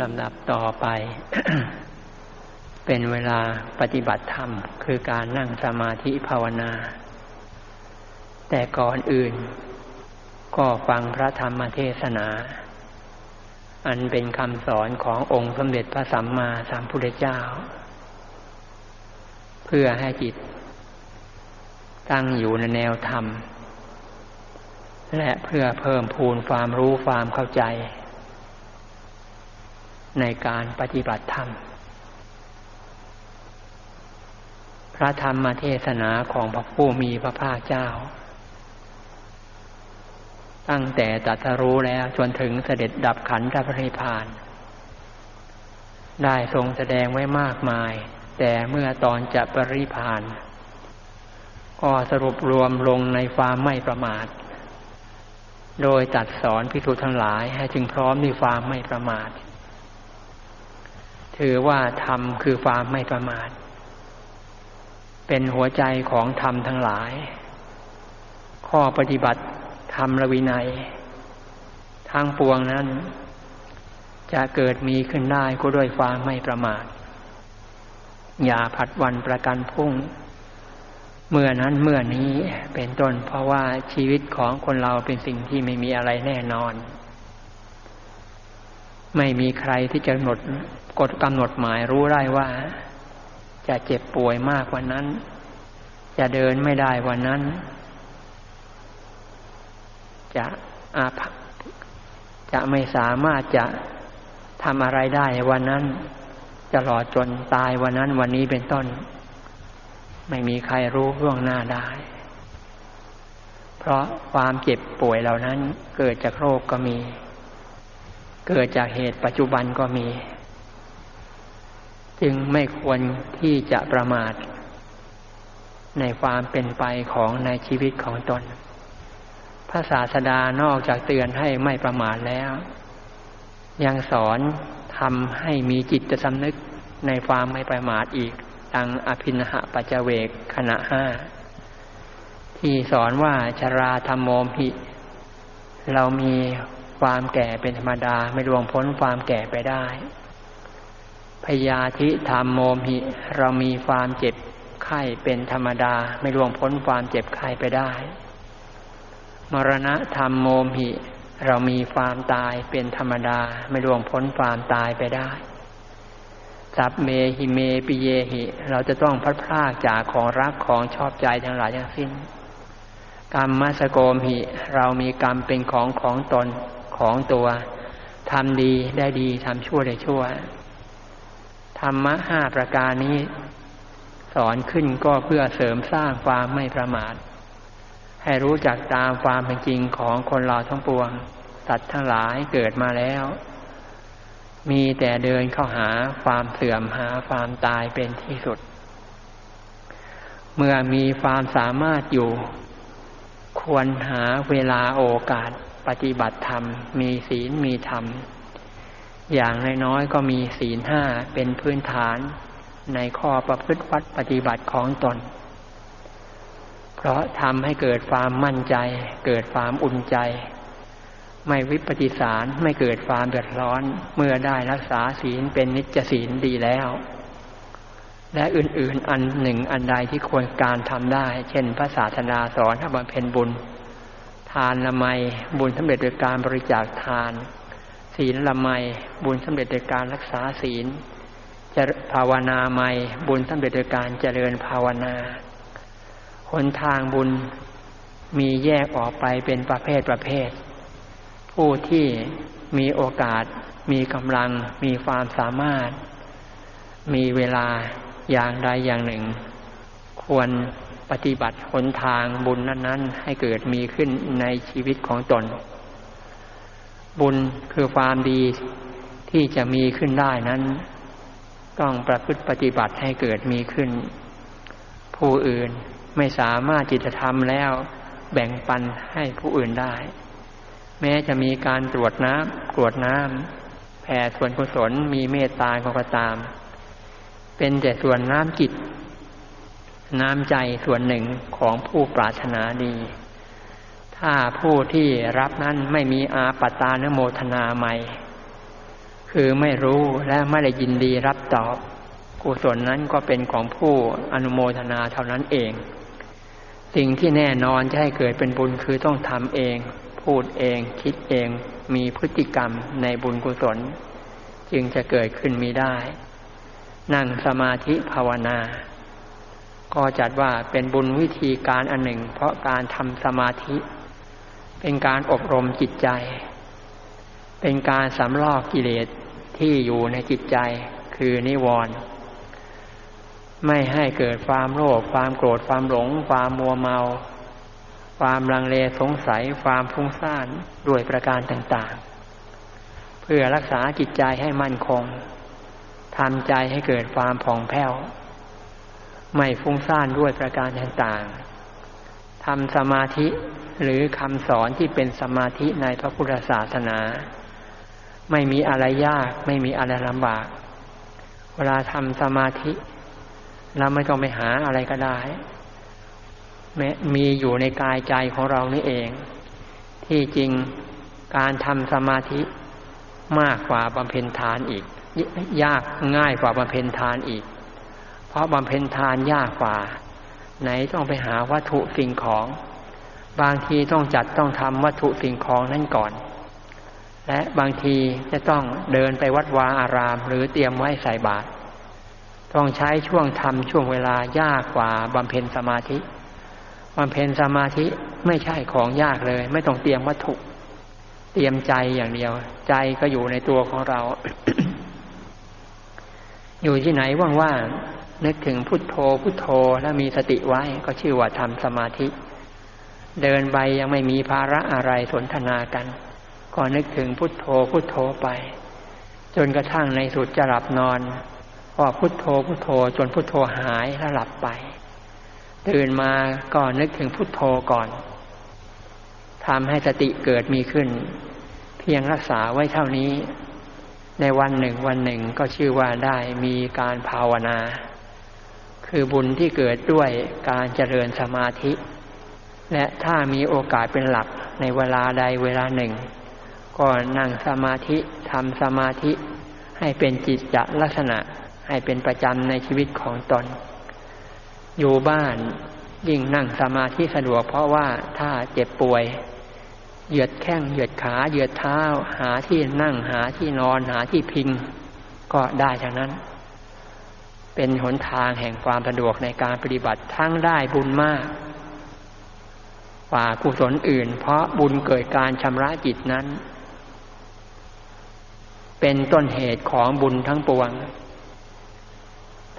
ลำดับต่อไป เป็นเวลาปฏิบัติธรรม คือการนั่งสมาธิภาวนา แต่ก่อนอื่น ก็ฟังพระธรรมเทศนา อันเป็นคำสอนขององค์สมเด็จพระสัมมาสัมพุทธเจ้า เพื่อให้จิต ตั้งอยู่ในแนวธรรม และเพื่อเพิ่มพูนความรู้ความเข้าใจ ในการปฏิบัติธรรม พระธรรมเทศนาของพระผู้มีพระภาคเจ้า ตั้งแต่ตัสรู้แล้วจนถึงเสด็จดับขันธปริพาน ได้ทรงแสดงไว้มากมาย แต่เมื่อตอนจะปริพานก็สรุปรวมลงในความไม่ประมาท โดยตัดสอนพิทุทั้งหลายให้จึงพร้อมในความไม่ประมาท ถือว่าธรรมคือความไม่ประมาท เป็นหัวใจของธรรมทั้งหลาย ข้อปฏิบัติธรรมระวินัย ทางปวงนั้น จะเกิดมีขึ้นได้ก็ด้วยความไม่ประมาท อย่าผัดวันประกันพรุ่ง เมื่อนั้นเมื่อนี้เป็นต้นเพราะว่าชีวิตของคนเราเป็นสิ่งที่ไม่มีอะไรแน่นอน ไม่มีใครที่จะหนด กฎกำหนดหมายรู้ได้ว่า จะเจ็บป่วยมากกว่านั้น จะเดินไม่ได้วันนั้น จะอาภัจะไม่สามารถจะทำอะไรได้วันนั้นจะหลอดจนตายวันนั้นวันนี้เป็นต้น ไม่มีใครรู้ล่วงหน้าได้ เพราะความเจ็บป่วยเหล่านั้นเกิดจากโรคก็มี เกิดจากเหตุปัจจุบันก็มี จึงไม่ควรที่จะประมาท ในความเป็นไปของในชีวิตของตน พระศาสดานอกจากเตือนให้ไม่ประมาทแล้ว ยังสอนทำให้มีจิตสำนึกในความไม่ประมาทอีกดังอภินหะปัจเวกขณะห้าที่สอนว่าชราธรรมโมหิ เรามีความแก่เป็นธรรมดาไม่รวงพ้นความแก่ไปได้ พยาธิธรรมโมหิ เรามีความเจ็บไข้เป็นธรรมดา ไม่ล่วงพ้นความเจ็บไข้ไปได้ มรณะธรรมโมหิ เรามีความตายเป็นธรรมดา ไม่ล่วงพ้นความตายไปได้สัพเมหิเมปิเยหิ เราจะต้องพัดพลากจากของรักของชอบใจทั้งหลายทั้งสิ้น กรรมมัสโกมหิ เรามีกรรมเป็นของของตนของตัวทำดีได้ดีทำชั่วได้ชั่ว ธรรมะห้าประการนี้ สอนขึ้นก็เพื่อเสริมสร้างความไม่ประมาท ให้รู้จักตามความเป็นจริงของคนเราทั้งปวงสัตว์ทั้งหลายเกิดมาแล้ว มีแต่เดินเข้าหาความเสื่อมหาความตายเป็นที่สุด เมื่อมีความสามารถอยู่ ควรหาเวลาโอกาสปฏิบัติธรรม มีศีลมีธรรม อย่างน้อยๆก็มีศีลห้าเป็นพื้นฐานในข้อประพฤติวัดปฏิบัติของตน เพราะทำให้เกิดความมั่นใจ เกิดความอุ่นใจ ไม่วิปฏิสารไม่เกิดความเดือดร้อน เมื่อได้รักษาศีลเป็นนิจศีลดีแล้ว และอื่นๆอันหนึ่งอันใดที่ควรการทำได้ เช่นพระศาสนาสอนให้บำเพ็ญบุญ ทานละไมบุญสำเร็จโดยการบริจาคทาน ศีลละไมบุญสำเร็จโดยการรักษาศีลจะภาวนาใหม่บุญสำเร็จโดยการเจริญภาวนาหนทางบุญมีแยกออกไปเป็นประเภทประเภท ผู้ที่มีโอกาส มีกำลัง มีความสามารถ มีเวลาอย่างใดอย่างหนึ่ง ควรปฏิบัติหนทางบุญนั้น ๆ ให้เกิดมีขึ้นในชีวิตของตน บุญคือความดีที่จะมีขึ้นได้นั้น ต้องประพฤติปฏิบัติให้เกิดมีขึ้น ผู้อื่นไม่สามารถจิตธรรมแล้วแบ่งปันให้ผู้อื่นได้ แม้จะมีการตรวจน้ำกรวดน้ำแผ่ส่วนกุศลมีเมตตาก็ตาม เป็นแต่ส่วนน้ำจิต น้ำใจส่วนหนึ่งของผู้ปรารถนาดี ถ้าผู้ที่รับนั้นไม่มีอาปตานโมทนาใหม่คคือไม่รู้และไม่ได้ยินดีรับตอบ กุศลนั้นก็เป็นของผู้อนุโมทนาเท่านั้นเอง สิ่งที่แน่นอนจะให้เกิดเป็นบุญคือต้องทำเอง พูดเอง คิดเอง มีพฤติกรรมในบุญกุศล จึงจะเกิดขึ้นมีได้ นั่งสมาธิภาวนาก็จัดว่าเป็นบุญวิธีการอันหนึ่ง เพราะการทำสมาธิ เป็นการอบรมจิตใจ เป็นการสำลอกกิเลสที่อยู่ในจิตใจ คือนิวรณ์ไม่ให้เกิดความโลภความโกรธความหลง ความมัวเมา ความลังเลสงสัย ความฟุ้งซ่านด้วยประการต่างๆ เพื่อรักษาจิตใจให้มั่นคงทำใจให้เกิดความผ่องแผ้ว ไม่ฟุ้งซ่านด้วยประการต่างๆ ทำสมาธิหรือคำสอนที่เป็นสมาธิในพระพุทธศาสนา ไม่มีอะไรยาก ไม่มีอะไรลำบาก เวลาทำสมาธิเราไม่ต้องไปหาอะไรก็ได้แม้มีอยู่ในกายใจของเรานี่เอง ที่จริงการทำสมาธิมากกว่าบำเพ็ญทานอีก ยากง่ายกว่าบำเพ็ญทานอีก เพราะบำเพ็ญทานยากกว่า ไหนต้องไปหาวัตถุสิ่งของ บางทีต้องจัดต้องทำวัตถุสิ่งของนั่นก่อน และบางทีจะต้องเดินไปวัดวาอาราม หรือเตรียมไว้ใส่บาตรต้องใช้ช่วงทำช่วงเวลายากกว่าบำเพ็ญสมาธิบำเพ็ญสมาธิไม่ใช่ของยากเลย ไม่ต้องเตรียมวัตถุ เตรียมใจอย่างเดียว ใจก็อยู่ในตัวของเรา อยู่ที่ไหนว่างๆ นึกถึงพุทโธพุทโธแล้วมีสติไว้ก็ชื่อว่าทำสมาธิ เดินไปยังไม่มีภาระอะไรสนทนากัน ก็นึกถึงพุทโธพุทโธไป จนกระทั่งในสุดจะหลับนอนพอพุโทโธพุโทโธ จนพุโทโธหายแล้วหลับไป ตื่นมาก็นึกถึงพุโทโธก่อนทำให้สติเกิดมีขึ้น เพียงรักษาไว้เท่านี้ ในวันหนึ่งวันหนึ่งก็ชื่อว่าได้มีการภาวนา คือบุญที่เกิดด้วยการเจริญสมาธิ และถ้ามีโอกาสเป็นหลักในเวลาใดเวลาหนึ่ง ก็นั่งสมาธิทำสมาธิ ให้เป็นจิตจลักษณะให้เป็นประจำในชีวิตของตน อยู่บ้านยิ่งนั่งสมาธิสะดวกเพราะว่าถ้าเจ็บป่วย เหยียดแข้งเหยียดขาเหยียดเท้า หาที่นั่งหาที่นอนหาที่พิง ก็ได้ทั้งนั้น เป็นหนทางแห่งความสะดวกในการปฏิบัติทั้งได้บุญมากกว่ากุศลอื่น เพราะบุญเกิดการชำระจิตนั้น เป็นต้นเหตุของบุญทั้งปวง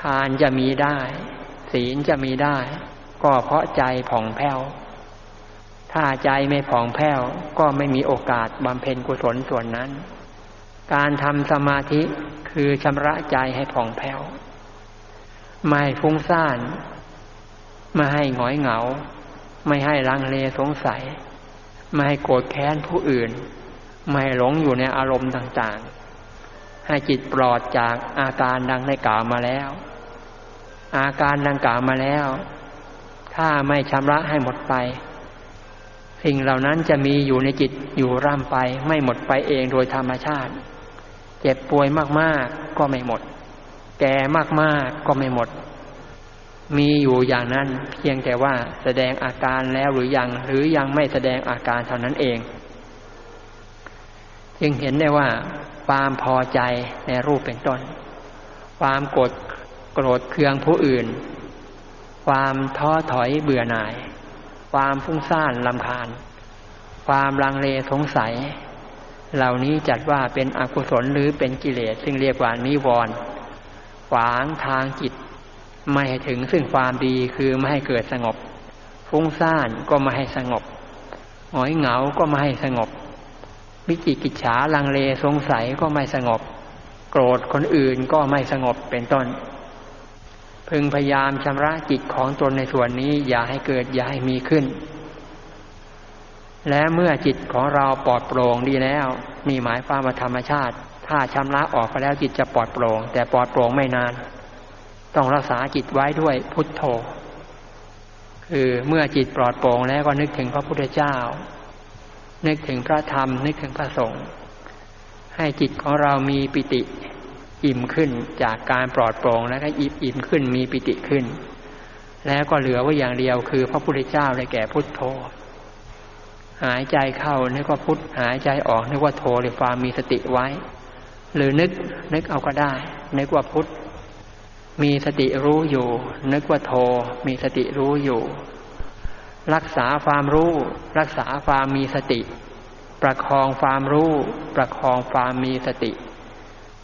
ทานจะมีได้ ศีลจะมีได้ ก็เพราะใจผ่องแผ้ว ถ้าใจไม่ผ่องแผ้ว ก็ไม่มีโอกาสบำเพ็ญกุศลส่วนนั้น การทำสมาธิคือชำระใจให้ผ่องแผ้ว ไม่ฟุ้งซ่าน ไม่ให้หงอยเหงา ไม่ให้ลังเลสงสัย ไม่ให้โกรธแค้นผู้อื่น ไม่ให้หลงอยู่ในอารมณ์ต่างๆ ให้จิตปลอดจากอาการดังในกล่าวมาแล้ว อาการดังกล่าวมาแล้ว ถ้าไม่ชำระให้หมดไป สิ่งเหล่านั้นจะมีอยู่ในจิตอยู่ร่ำไป ไม่หมดไปเองโดยธรรมชาติ เจ็บป่วยมากๆก็ไม่หมด แก่มากๆก็ไม่หมด มีอยู่อย่างนั้นเพียงแต่ว่าแสดงอาการแล้วหรือยังหรือยังไม่แสดงอาการเท่านั้นเอง จึงเห็นได้ว่า ความพอใจในรูปเป็นต้น ความโกดโกรธเคืองผู้อื่น ความท้อถอยเบื่อหน่าย ความฟุ้งซ่านลำคาญ ความลังเลสงสัยเหล่านี้จัดว่าเป็นอกุศลหรือเป็นกิเลสซึ่งเรียกว่านิวรณ์ ขวางทางจิต ไม่ให้ถึงซึ่งความดีคือไม่ให้เกิดสงบ ฟุ้งซ่านก็ไม่ให้สงบหงอยเหงาก็ไม่ให้สงบ วิจิกิจฉาลังเลสงสัยก็ไม่สงบ โกรธคนอื่นก็ไม่สงบเป็นต้น พึงพยายามชำระจิตของตนในส่วนนี้อย่าให้เกิดอย่าให้มีขึ้น และเมื่อจิตของเราปลอดโปร่งดีแล้ว มีหมายความว่าธรรมชาติ ถ้าชำระออกไปแล้วจิตจะปลอดโปร่ง แต่ปลอดโปร่งไม่นาน ต้องรักษาจิตไว้ด้วยพุทโธ คือเมื่อจิตปลอดโปร่งแล้วก็นึกถึงพระพุทธเจ้า นึกถึงพระธรรม นึกถึงพระสงฆ์ให้จิตของเรามีปิติอิ่มขึ้นจากการปลอดโปร่งแล้วก็อิ่มอิ่มขึ้นมีปิติขึ้น แล้วก็เหลือไว้อย่างเดียวคือพระพุทธเจ้าได้แก่พุทโธ หายใจเข้านึกว่าพุทหายใจออกนึกว่าโธหรือความมีสติไว้ หรือนึกนึกเอาก็ได้ นึกว่าพุทธมีสติรู้อยู่ นึกว่าโทมีสติรู้อยู่ รักษาความรู้ รักษาความมีสติ ประคองความรู้ ประคองความมีสติ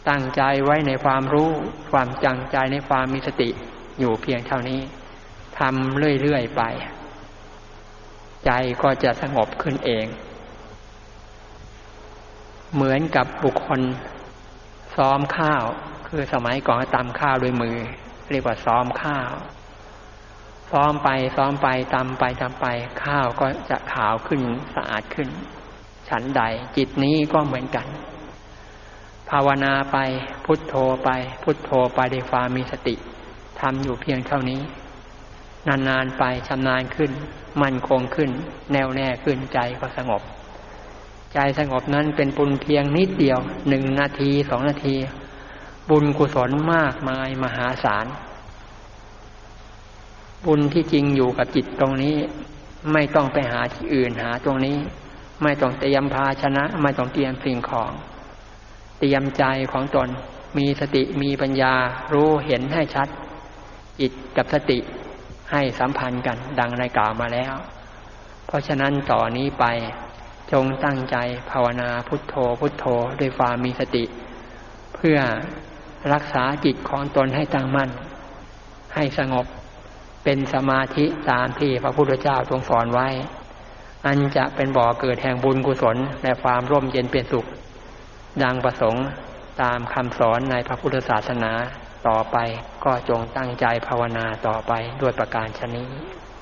ตั้งใจไว้ในความรู้ ความจังใจในความมีสติอยู่เพียงเท่านี้ทำเรื่อยๆไป ใจก็จะสงบขึ้นเอง เหมือนกับบุคคล ซ้อมข้าว คือสมัยก่อนตำข้าวด้วยมือ เรียกว่าซ้อมข้าว ซ้อมไปซ้อมไปตำไปตำไปข้าวก็จะขาวขึ้นสะอาดขึ้น ฉันใด จิตนี้ก็เหมือนกัน ภาวนาไปพุทโธไป พุทโธไปด้วยความมีสติทำอยู่เพียงเท่านี้ นานๆไปชำนาญขึ้น มั่นคงขึ้น แน่วแน่ขึ้นใจก็สงบ ใจสงบนั้นเป็นปุญเพียงนิดเดียวหนึ่งนาทีสองนาที บุญกุศลมากมายมหาศาล บุญที่จริงอยู่กับจิตตรงนี้ ไม่ต้องไปหาที่อื่นหาตรงนี้ ไม่ต้องเตรียมภาชนะ ไม่ต้องเตรียมสิ่งของ เตรียมใจของตนมีสติมีปัญญารู้เห็นให้ชัด จิตกับสติให้สัมพันธ์กันดังในกล่าวมาแล้ว เพราะฉะนั้นต่อนนี้ไป จงตั้งใจภาวนาพุทโธพุทโธด้วยความมีสติ เพื่อรักษาจิตของตนให้ตั้งมั่น ให้สงบเป็นสมาธิตามที่พระพุทธเจ้าทรงสอนไว้ อันจะเป็นบ่อเกิดแห่งบุญกุศลและความร่มเย็นเป็นสุข ดังประสงค์ตามคำสอนในพระพุทธศาสนาต่อไปก็จงตั้งใจภาวนาต่อไปด้วยประการชนี้